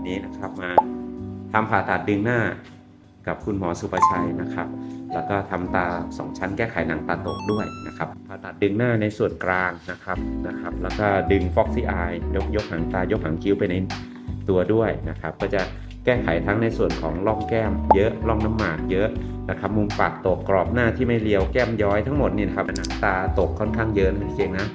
วันนี้นะครับมาทำผ่าตัดดึงหน้ากับคุณหมอสุประชัยนะครับ แล้วก็ทำตาสองชั้นแก้ไขหนังตาตกด้วยนะครับ ผ่าตัดดึงหน้าในส่วนกลางนะครับนะครับ แล้วก็ดึงฟ็อกซี่อายยกยกหางตายกหางคิ้วไปในตัวด้วยนะครับ ก็จะแก้ไขทั้งในส่วนของร่องแก้มเยอะร่องน้ำหมากเยอะนะครับมุมปากตกกรอบหน้าที่ไม่เรียวแก้มย้อยทั้งหมดนี่นะครับหนังตาตกค่อนข้างเยอะนะพี่เจงนะ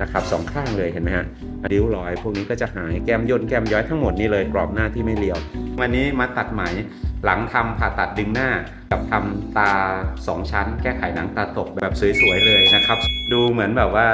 นะครับสองข้างเลยเห็นไหมฮะริ้วรอย พวกนี้ก็จะหายแก้มย่นแก้มย้อยทั้งหมดนี่เลยกรอบหน้าที่ไม่เรียว วันนี้มาตัดไหมหลังทำผ่าตัดดึงหน้า กับทำตา 2 ชั้น แก้ไขหนังตาตกแบบสวยๆเลยนะครับ ดูเหมือนแบบว่า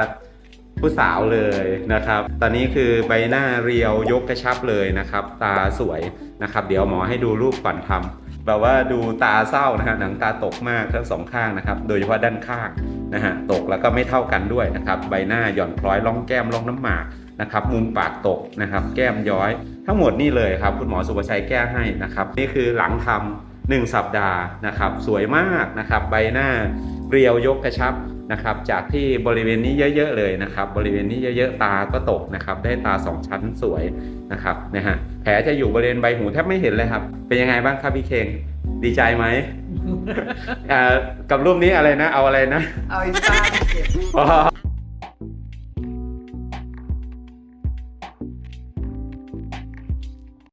ผู้สาวเลยนะครับ ตอนนี้คือใบหน้าเรียวยกกระชับเลยนะครับ ตาสวยนะครับ เดี๋ยวหมอให้ดูรูปก่อนทำ แบบว่าดูตาเศร้านะฮะหนังตาตกมากทั้งสองข้างนะครับ โดยเฉพาะด้านข้างนะฮะตกแล้วก็ไม่เท่ากันด้วยนะครับ ใบหน้าหย่อนคล้อยร่องแก้มร่องน้ำหมากนะครับมุมปากตกนะครับแก้มย้อย ทั้งหมดนี่เลยครับ คุณหมอสุประชัยแก้ให้นะครับ นี่คือหลังทำหนึ่งสัปดาห์นะครับ สวยมากนะครับ ใบหน้าเรียวยกกระชับ นะครับจากที่บริเวณนี้เยอะ ๆ เลยนะครับ บริเวณนี้เยอะ ๆ ตาก็ตกนะครับ ได้ตาสองชั้นสวยนะครับนะฮะแผลจะอยู่บริเวณใบหูแทบไม่เห็นเลยครับ เป็นยังไงบ้างครับพี่เคงดีใจไหมอ่ากับรูปนี้อะไรนะ เอาอะไรนะ เอาอีกบ้านเก็บอ๋อ